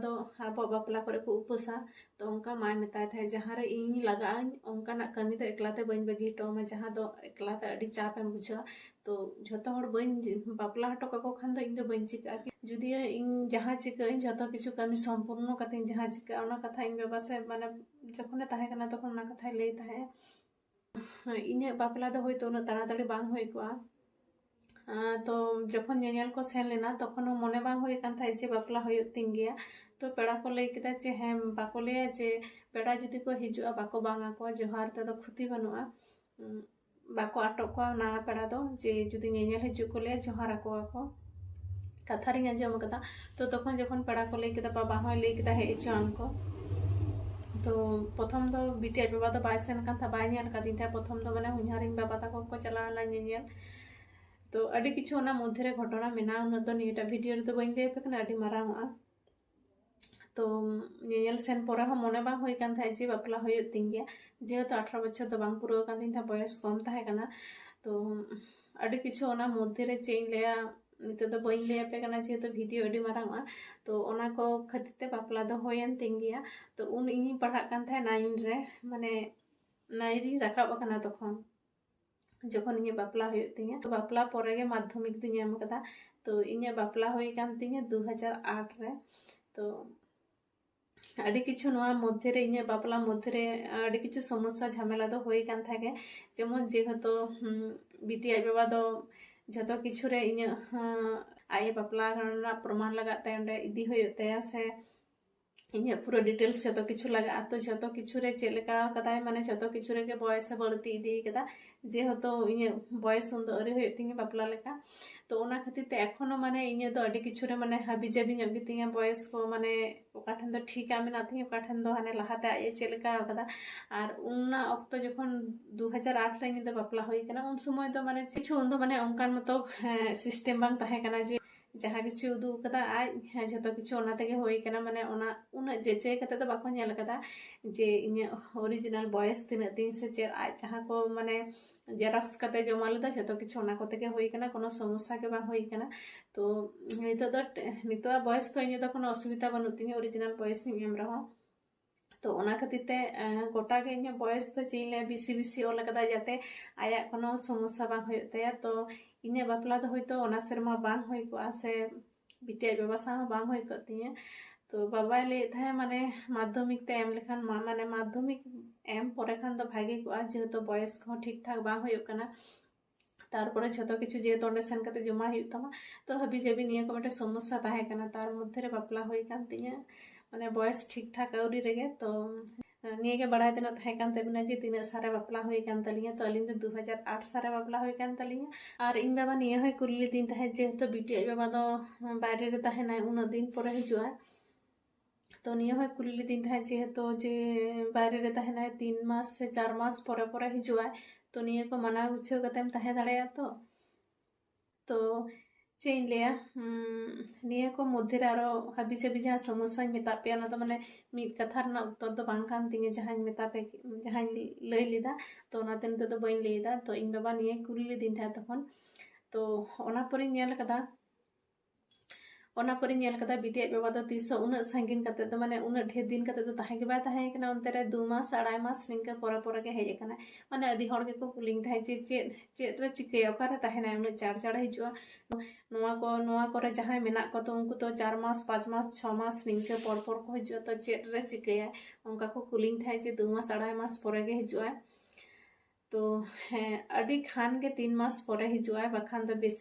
अब बापला को उपसा तो अंका माँ मताये जहाँ इन लगा अंकान कमी एकलाते बन बगिटा जहाँ एकलाते चापेम बुझा तो जो बापला हटो काको खान दो इन बी चिका जुदी इन जहाँ चिका जो किचु कमी सम्पूर्ण करते जहाँ चिका उन कथा इन बाबा से माने जखने तहकना तक कथा लै तहे इन बापला दो तो उतना बांग तो जखन नेल को सेन लेना तक तो मने बांग था जे बापला तीन गया तो पेड़ा को लै केदा जे हेम बाको लेया जे पेड़ा जुदी को हिजुआ बाको बांगा को जोहार ते तो खुती बनुआ बाको आटक को ना पेड़ा दो जे जुदी नेल हजू को ले जोहार आको कथा रिंग आज कदा तो तखन जखन पेड़ा को ले केदा बाबा हो ले हे चोन को तो प्रथम दो बिटिया बाबा दो बाय सेन कन था प्रथम दो माने हुनहारिंग बाबा तक को चला ला नेल तो अड़ी किछु मध्य घटना मेना भिडियो दो तो बइन दे पे ᱛᱚ ᱟᱹᱰᱤ ᱠᱤᱪᱷᱩ ᱚᱱᱟ ᱢᱚᱫᱽᱫᱷᱮ ᱨᱮ ᱜᱷᱚᱴᱚᱱᱟ ᱢᱮᱱᱟᱜᱼᱟ ᱩᱱᱟᱹᱜ ᱫᱚ ᱱᱤᱭᱟᱹᱴᱟᱜ ᱵᱷᱤᱰᱤᱭᱳ ᱨᱮᱫᱚ ᱵᱟᱹᱧ ᱞᱟᱹᱭ ᱟᱯᱮ ᱠᱟᱱᱟ ᱟᱹᱰᱤ ᱢᱟᱨᱟᱝᱚᱜᱼᱟ ᱛᱚ ᱧᱮᱧᱮᱞ ᱥᱮᱱ ᱯᱚᱨᱮ ᱦᱚᱸ ᱢᱚᱱᱮ ᱵᱟᱝ ᱦᱩᱭ ᱠᱟᱱ ᱛᱟᱦᱮᱸᱫ ᱡᱮ ᱵᱟᱯᱞᱟ ᱦᱩᱭᱩᱜ ᱛᱤᱧ ᱜᱮᱭᱟ ᱡᱮᱦᱮᱛु ᱟᱴᱷᱨᱚ ᱵᱚᱪᱷᱚᱨ ᱫᱚ ᱵᱟᱝ ᱯᱩᱨᱟᱹᱣ ᱠᱟᱱ ᱛᱤᱧ ᱛᱟᱦᱮᱸ ᱵᱚᱭᱚᱥ ᱠᱚᱢ ᱛᱟᱦᱮᱸ ᱠᱟᱱᱟ ᱛᱚ ᱟᱹᱰᱤ ᱠᱤᱪᱷᱩ ᱚᱱᱟ ᱢᱚᱫᱽᱫᱷᱮ ᱨᱮ ᱪᱮᱫ ᱤᱧ ᱞᱟᱹᱭᱟ ᱱᱤᱛᱚᱜ ᱫᱚ ᱵᱟᱹᱧ ᱞᱟᱹᱭ ᱟᱯᱮ ᱠᱟᱱᱟ ᱡᱮᱦᱮᱛु ᱵᱷᱤᱰᱤᱭᱳ ᱟᱹᱰᱤ ᱢᱟᱨᱟᱝᱚᱜᱼᱟ ᱛᱚ ᱚᱱᱟ ᱠᱚ ᱠᱷᱟᱹᱛᱤᱨ ᱛᱮ ᱵᱟᱯᱞᱟ ᱫᱚ ᱦᱩᱭᱮᱱ ᱛᱤᱧ ᱜᱮᱭᱟ ᱛᱚ ᱩᱱ ᱤᱧᱤᱧ ᱯᱟᱲᱦᱟᱜ ᱠᱟᱱ ᱛᱟᱦᱮᱸᱫ ᱱᱟᱭᱤᱱ ᱨᱮ ᱢᱟᱱᱮ ᱱᱟᱭᱤᱱ ᱨᱤᱧ ᱨᱟᱠᱟᱵ ᱟᱠᱟᱱᱟ ᱛᱚᱠᱷᱚᱱ ᱡᱚᱠᱷᱚᱱ ᱤᱧᱟᱹᱜ ᱵᱟᱯᱞᱟ ᱦᱩᱭᱩᱜ ᱛᱤᱧᱟᱹ ᱵᱟᱯᱞᱟ ᱯᱚᱨᱮ ᱜᱮ ᱢᱟᱫᱽᱫᱷᱚᱢᱤᱠ ᱫᱩᱧ ᱮᱢ ᱟᱠᱟᱫᱟ ᱛᱚ ᱤᱧᱟᱹᱜ ᱵᱟᱯᱞᱟ ᱦᱩᱭ ᱠᱟᱱ ᱛᱤᱧᱟᱹ ᱫᱩ ᱦᱟᱡᱟᱨ ᱟᱴ ᱨᱮ ᱛᱚ ᱟᱹᱰᱤ ᱠᱤᱪᱷᱩ ᱱᱚᱣᱟ ᱢᱚᱫᱽᱫᱷᱮ ᱨᱮ ᱤᱧᱟᱹᱜ ᱵᱟᱯᱞᱟ ᱢᱚᱫᱽᱫᱷᱮ ᱨᱮ ᱟᱹᱰᱤ ᱠᱤᱪᱷᱩ ᱥᱚᱢᱚᱥᱥᱟ ᱡᱷᱟᱢᱮᱞᱟ ᱫᱚ ᱦᱩᱭ ᱠᱟᱱ ᱛᱟᱦᱮᱸ ᱜᱮ ᱡᱮᱢᱚᱱ ᱡᱮᱦᱮᱛᱩ ᱵᱤᱴᱤ ᱟᱡ ᱵᱟᱵᱟ ᱫᱚ ᱡᱷᱚᱛᱚ ᱠᱤᱪᱷᱩ ᱨᱮ ᱤᱧᱟᱹᱜ ᱟᱡ ᱵᱟᱯᱞᱟ ᱨᱮᱱᱟᱜ ᱯᱨᱚᱢᱟᱱ ᱞᱟᱜᱟᱜ ᱛᱟᱭᱟ ᱚᱸᱰᱮ ᱤᱫᱤ ᱦᱩᱭᱩᱜ ᱛᱟᱭᱟ ᱥᱮ ᱤᱧᱟᱹᱜ ᱯᱩᱨᱟᱹ ᱰᱤᱴᱮᱞᱥ ᱡᱷᱚᱛᱚ ᱠᱤᱪᱷᱩ ᱞᱟᱜᱟᱜᱼᱟ ᱛᱚ ᱡᱷᱚᱛᱚ ᱠᱤᱪᱷᱩ ᱨᱮ ᱪᱮᱫ ᱞᱮᱠᱟ ᱠᱟᱫᱟᱭ ᱢᱟᱱᱮ ᱡᱷᱚᱛᱚ ᱠᱤᱪᱷᱩ ᱨᱮᱜᱮ ᱵᱚᱭᱮᱥᱮ ᱵᱟᱹᱲᱛᱤ ᱤᱫᱤ ᱠᱟᱫᱟ ᱡᱮᱦᱮᱛᱩ ᱤᱧᱟᱹᱜ ᱵᱚᱭᱮᱥ ᱩᱱᱫᱚ ᱟᱹᱣᱨᱤ ᱦᱩᱭᱩᱜ ᱛᱤᱧᱟᱹ ᱵᱟᱯᱞᱟ ᱞᱮᱠᱟ ᱛᱚ ᱚᱱᱟ ᱠᱷᱟᱹᱛᱤᱨ ᱛᱮ ᱮᱠᱷᱚᱱᱳ ᱢᱟᱱᱮ ᱤᱧᱟᱹᱜ ᱫᱚ ᱟᱹᱰᱤ ᱠᱤᱪᱷᱩ ᱨᱮ ᱢᱟᱱᱮ ᱦᱟᱵᱤ ᱡᱟᱵᱤ ᱧᱚᱜ ᱜᱮᱛᱤᱧᱟ ᱵᱚᱭᱮᱥ ᱠᱚ ᱢᱟᱱᱮ ᱚᱠᱟ ᱴᱷᱮᱱ ᱫᱚ ᱴᱷᱤᱠᱟᱜ ᱢᱮᱱᱟᱜ ᱛᱤᱧᱟ ᱚᱠᱟ ᱴᱷᱮᱱ ᱫᱚ ᱦᱟᱱᱮ ᱞᱟᱦᱟᱛᱮ ᱟᱡ ᱮ ᱪᱮᱫ ᱞᱮᱠᱟ ᱠᱟᱫᱟ ᱟᱨ ᱩᱱᱟ ᱚᱠᱛᱚ ᱡᱚᱠᱷᱚᱱ ᱫᱩ ᱦᱟᱡᱟᱨ ᱟᱴ ᱨᱮ ᱤᱧ ᱫᱚ ᱵᱟᱯᱞᱟ ᱦᱩᱭ ᱠᱟᱱᱟ ᱩᱱ ᱥᱚᱢᱚᱭ ᱫᱚ ᱢᱟᱱᱮ ᱠᱤᱪᱷᱩ ᱩᱱ ᱫᱚ ᱢᱟᱱᱮ ᱚᱱᱠᱟᱱ ᱢᱚᱛᱚ ᱥᱤᱥᱴᱮᱢ ᱵᱟᱝ ᱛᱟᱦᱮᱸ ᱠᱟᱱᱟ ᱡᱮ ᱡᱟᱦᱟᱸ ᱠᱤᱪᱷᱩ ᱩᱫᱩᱜ ᱠᱟᱫᱟ ᱟᱡ ᱦᱮᱸ ᱡᱷᱚᱛᱚ ᱠᱤᱪᱷᱩ ᱚᱱᱟ ᱛᱮᱜᱮ ᱦᱩᱭ ᱠᱟᱱᱟ ᱢᱟᱱᱮ ᱚᱱᱟ ᱩᱱᱟᱹᱜ ᱡᱮᱡᱮ ᱠᱟᱛᱮᱫ ᱫᱚ ᱵᱟᱠᱚ ᱧᱮᱞ ᱠᱟᱫᱟ ᱡᱮ ᱤᱧᱟᱹᱜ ᱚᱨᱤᱡᱤᱱᱟᱞ ᱵᱚᱭᱮᱥ ᱛᱤᱱᱟᱹᱜ ᱛᱤᱧ ᱥᱮ ᱪᱮᱫ ᱟᱡ ᱡᱟᱦᱟᱸ ᱠᱚ ᱢᱟᱱᱮ জেরক্স কাতে জমা লেদা যত কিছু অনা কোতে গে হই কানা কোনো সমস্যা কে বাং হই কানা তো নিতো তো নিতো বয়স তো ইনে তো কোনো অসুবিধা বানুতিনি অরিজিনাল বয়স ইনে আমরা ᱛᱚ ᱚᱱᱟ ᱠᱷᱟᱹᱛᱤᱨ ᱛᱮ ᱜᱚᱴᱟ ᱜᱮ ᱤᱧᱟᱹᱜ ᱵᱚᱭᱮᱥ ᱫᱚ ᱪᱮᱫ ᱤᱧ ᱞᱟᱹᱭᱟ ᱵᱤᱥᱤ ᱵᱤᱥᱤ ᱚᱞ ᱠᱟᱫᱟ ᱡᱟᱛᱮ ᱟᱭᱟᱜ ᱠᱳᱱᱳ ᱥᱚᱢᱚᱥᱥᱟ ᱵᱟᱝ ᱦᱩᱭᱩᱜ ᱛᱟᱭᱟ ᱛᱚ ᱤᱧᱟᱹᱜ ᱵᱟᱯᱞᱟ ᱫᱚ ᱦᱳᱭᱛᱳ ᱚᱱᱟ ᱥᱮᱨᱢᱟ ᱵᱟᱝ ᱦᱩᱭ ᱠᱚᱜᱼᱟ ᱥᱮ ᱵᱤᱴᱤᱭᱟᱜ ᱵᱮᱵᱚᱥᱟ ᱦᱚᱸ ᱵᱟᱝ ᱦᱩᱭ ᱠᱚᱜ ᱛᱤᱧᱟᱹ ᱛᱚ ᱵᱟᱵᱟᱭ ᱞᱟᱹᱭᱮᱫ ᱛᱟᱦᱮᱸ ᱢᱟᱱᱮ ᱢᱟᱫᱽᱫᱷᱚᱢᱤᱠ ᱛᱮ ᱮᱢ ᱞᱮᱠᱷᱟᱱ ᱢᱟ ᱢᱟᱱᱮ ᱢᱟᱫᱽᱫᱷᱚᱢᱤᱠ ᱮᱢ ᱯᱚᱨᱮ ᱠᱷᱟᱱ ᱫᱚ ᱵᱷᱟᱜᱮ ᱠᱚᱜᱼᱟ ᱡᱮᱦᱮᱛᱩ ᱵᱚᱭᱮᱥ ᱠᱚᱦᱚᱸ ᱴᱷᱤᱠ ᱴᱷᱟᱠ ᱵᱟᱝ ᱦᱩᱭᱩᱜ ᱠᱟᱱᱟ তারপরে যত কিছু যেহেতু অᱸᱰে সেন কাতে জমা হইতাম তো হাবি যাবি নিয়ে কো মটে সমস্যা তাহে কানা তার মধ্যে রে বাপলা হই কান তিনা ᱢᱟᱱᱮ ᱵᱚᱭᱮᱥ ᱴᱷᱤᱠ ᱴᱷᱟᱠ ᱟᱹᱣᱨᱤ ᱨᱮᱜᱮ ᱛᱚ ᱱᱤᱭᱟᱹᱜᱮ ᱵᱟᱲᱟᱭ ᱛᱮᱱᱟᱜ ᱛᱟᱦᱮᱸ ᱠᱟᱱ ᱛᱟᱵᱤᱱᱟ ᱡᱮ ᱛᱤᱱᱟᱹᱜ ᱥᱟᱞᱨᱮ ᱵᱟᱯᱞᱟ ᱦᱩᱭ ᱠᱟᱱ ᱛᱟᱹᱞᱤᱧᱟ ᱛᱚ ᱟᱹᱞᱤᱧ ᱫᱚ ᱫᱩ ᱦᱟᱡᱟᱨ ᱟᱴ ᱥᱟᱞᱨᱮ ᱵᱟᱯᱞᱟ ᱦᱩᱭ ᱠᱟᱱ ᱛᱟᱹᱞᱤᱧᱟ ᱟᱨ ᱤᱧ ᱵᱟᱵᱟ ᱱᱤᱭᱟᱹ ᱦᱚᱸᱭ ᱠᱩᱞᱤ ᱞᱤᱫᱤᱧ ᱛᱟᱦᱮᱸᱫ ᱡᱮᱦᱮᱛᱩ ᱵᱤᱴᱤ ᱟᱡ ᱵᱟᱵᱟ ᱫᱚ ᱵᱟᱭᱨᱮ ᱨᱮ ᱛᱟᱦᱮᱱᱟᱭ ᱩᱱᱟᱹᱜ ᱫᱤᱱ ᱯᱚᱨᱮ ᱦᱤᱡᱩᱜᱼᱟᱭ ᱛᱚ ᱱᱤᱭᱟᱹ ᱦᱚᱸᱭ ᱠᱩᱞᱤ ᱞᱤᱫᱤᱧ ᱛᱟᱦᱮᱸᱫ ᱡᱮᱦᱮᱛু ᱡᱮ ᱵᱟᱭᱨᱮ ᱨᱮ ᱛᱟᱦᱮᱱᱟᱭ ᱛᱤᱱ ᱢᱟᱥ ᱥᱮ ᱪᱟᱨ ᱢᱟᱥ ᱯᱚᱨᱮ ᱯᱚᱨᱮ ᱦᱤᱡᱩᱜᱼᱟᱭ ᱛᱚ ᱱᱤᱭᱟᱹ ᱠᱚ ᱢᱟᱱᱟᱣ ᱜᱩᱪᱷᱟᱹᱣ ᱠᱟᱛᱮᱢ ᱛᱟᱦᱮᱸ ᱫᱟᱲᱮᱭᱟᱜᱼᱟ ᱛᱚ ᱛᱚ ᱪᱮᱫ ᱤᱧ ᱞᱟᱹᱭᱟ ᱱᱤᱭᱟᱹ ᱠᱚ ᱢᱚᱫᱽᱫᱷᱮ ᱨᱮ ᱟᱨᱚ ᱦᱟᱵᱤ ᱡᱟᱵᱤ ᱡᱟᱦᱟᱸ ᱥᱚᱢᱚᱥᱥᱟᱧ ᱢᱮᱛᱟᱫ ᱯᱮᱭᱟ ᱚᱱᱟ ᱫᱚ ᱢᱟᱱᱮ ᱢᱤᱫ ᱠᱟᱛᱷᱟ ᱨᱮᱱᱟᱜ ᱩᱛᱛᱚᱨ ᱫᱚ ᱵᱟᱝ ᱠᱟᱱ ᱛᱤᱧᱟᱹ ᱡᱟᱦᱟᱸᱧ ᱢᱮᱛᱟ ᱯᱮ ᱡᱟᱦᱟᱸᱧ ᱞᱟᱹᱭ ᱞᱮᱫᱟ ᱛᱚ ᱚᱱᱟᱛᱮ ᱱᱤᱛᱚᱜ ᱫᱚ ᱵᱟᱹᱧ ᱞᱟᱹᱭᱫᱟ ᱛᱚ ᱤᱧ ᱵᱟᱵᱟ ᱱᱤᱭᱟᱹ ᱠᱩᱞᱤ ᱞᱤᱫᱤᱧ ᱛᱟᱦᱮᱸ ᱛᱚᱠᱷᱚᱱ ᱛᱚ ᱚᱱᱟ ᱯᱚᱨᱮᱧ ᱧᱮᱞ ᱠᱟᱫᱟ ᱚᱱᱟ ᱯᱚᱨᱮᱧ ᱧᱮᱞ ᱠᱟᱫᱟ ᱵᱤᱴᱤ ᱟᱡ ᱵᱟᱵᱟ ᱫᱚ ᱛᱤᱥ ᱦᱚᱸ ᱩᱱᱟᱹᱜ ᱥᱟᱺᱜᱤᱧ ᱠᱟᱛᱮ ᱫᱚ ᱢᱟᱱᱮ ᱩᱱᱟᱹᱜ ᱰᱷᱮᱨ ᱫᱤᱱ ᱠᱟᱛᱮ ᱫᱚ ᱛᱟᱦᱮᱸ ᱜᱮ ᱵᱟᱭ ᱛᱟᱦᱮᱸ ᱠᱟᱱᱟ ᱚᱱᱛᱮ ᱨᱮ ᱫᱩ ᱢᱟᱥ ᱟᱲᱟᱭ ᱢᱟᱥ ᱱᱤᱝᱠᱟᱹ ᱯᱚᱨᱮ ᱯᱚᱨᱮ ᱜᱮ ᱦᱮᱡ ᱟᱠᱟᱱᱟ ᱢᱟᱱᱮ ᱟᱹᱰᱤ ᱦᱚᱲ ᱜᱮᱠᱚ ᱠᱩᱞᱤᱧ ᱛᱟᱦᱮᱸᱫ ᱡᱮ ᱪᱮᱫ ᱪᱮᱫ ᱨᱮ ᱪᱤᱠᱟᱹᱭᱟ ᱚᱠᱟᱨᱮ ᱛᱟᱦᱮᱱᱟᱭ ᱩᱱᱟᱹᱜ ᱪᱟᱲ ᱪᱟᱲ ᱦᱤᱡᱩᱜᱼᱟ ᱱᱚᱣᱟ ᱠᱚ ᱱᱚᱣᱟ ᱠᱚᱨᱮ ᱡᱟᱦᱟᱸᱭ ᱢᱮᱱᱟᱜ ᱠᱚ ᱛᱚ ᱩᱱᱠᱩ ᱛᱚ ᱪᱟᱨ ᱢᱟᱥ ᱯᱟᱸᱪ ᱢᱟᱥ ᱪᱷᱚ ᱢᱟᱥ ᱱᱤᱝᱠᱟᱹ ᱯᱚᱨ ᱯᱚᱨ ᱠᱚ ᱦᱤᱡᱩᱜᱼᱟ ᱛᱚ ᱪᱮᱫ ᱨᱮ ᱪᱤᱠᱟᱹᱭᱟ ᱚᱱᱠᱟ ᱠᱚ ᱠᱩᱞᱤᱧ ᱛᱟᱦᱮᱸᱫ ᱡᱮ ᱫᱩ ᱢᱟᱥ ᱟᱲᱟᱭ ᱢᱟᱥ ᱯᱚᱨᱮ ᱜᱮ ᱦᱤᱡᱩᱜᱼᱟᱭ तो अभी खान के तीन मास पर हज़ार बाखान बस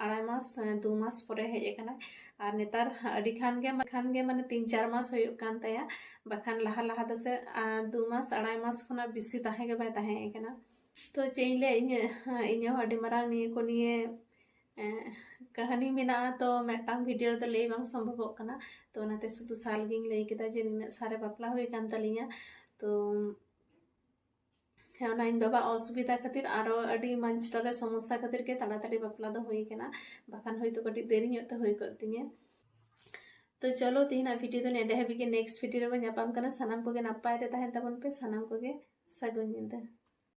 आड़ मास दो मास पर हजना और नेतार हाँ, अभी खान खान मान तीन चार मास बाखान लहा लहा तो से दो मास आड़ मास खा बस तो चेले इन हाँ, को निये कहानी में तो मेटा भिडियो तो लय सम्भव तो शुद्ध तो साल गई लैकता जे सारे बापला तो ᱦᱮᱸ ᱚᱱᱟ ᱤᱧ ᱵᱟᱵᱟ ᱚᱥᱩᱵᱤᱫᱷᱟ ᱠᱷᱟᱹᱛᱤᱨ ᱟᱨᱚ ᱟᱹᱰᱤ ᱢᱟᱧᱪᱴᱟ ᱨᱮ ᱥᱚᱢᱚᱥᱥᱟ ᱠᱷᱟᱹᱛᱤᱨ ᱜᱮ ᱛᱟᱲᱟᱛᱟᱲᱤ ᱵᱟᱯᱞᱟ ᱫᱚ ᱦᱩᱭ ᱠᱟᱱᱟ ᱵᱟᱠᱷᱟᱱ ᱦᱚᱭᱛᱳ ᱠᱟᱹᱴᱤᱡ ᱫᱮᱨᱤ ᱧᱚᱜ ᱛᱮ ᱦᱩᱭ ᱠᱚᱜ ᱛᱤᱧᱟᱹ ᱛᱚ ᱪᱚᱞᱚ ᱛᱮᱦᱮᱧᱟᱜ ᱵᱷᱤᱰᱤᱭᱳ ᱫᱚ ᱱᱮᱰᱮ ᱦᱟᱹᱵᱤᱡ ᱜᱮ ᱱᱮᱠᱥᱴ ᱵᱷᱤᱰᱤᱭᱳ ᱨᱮᱵᱚᱱ ᱧᱟᱯᱟᱢ ᱠᱟᱱᱟ ᱥᱟᱱᱟᱢ ᱠᱚᱜᱮ ᱱᱟᱯᱟᱭ ᱨᱮ ᱛᱟᱦᱮᱱ ᱛᱟᱵᱚᱱ ᱯᱮ ᱥᱟᱱᱟᱢ ᱠᱚᱜᱮ ᱥᱟᱹᱜᱩᱱ ᱧᱤᱫᱟᱹ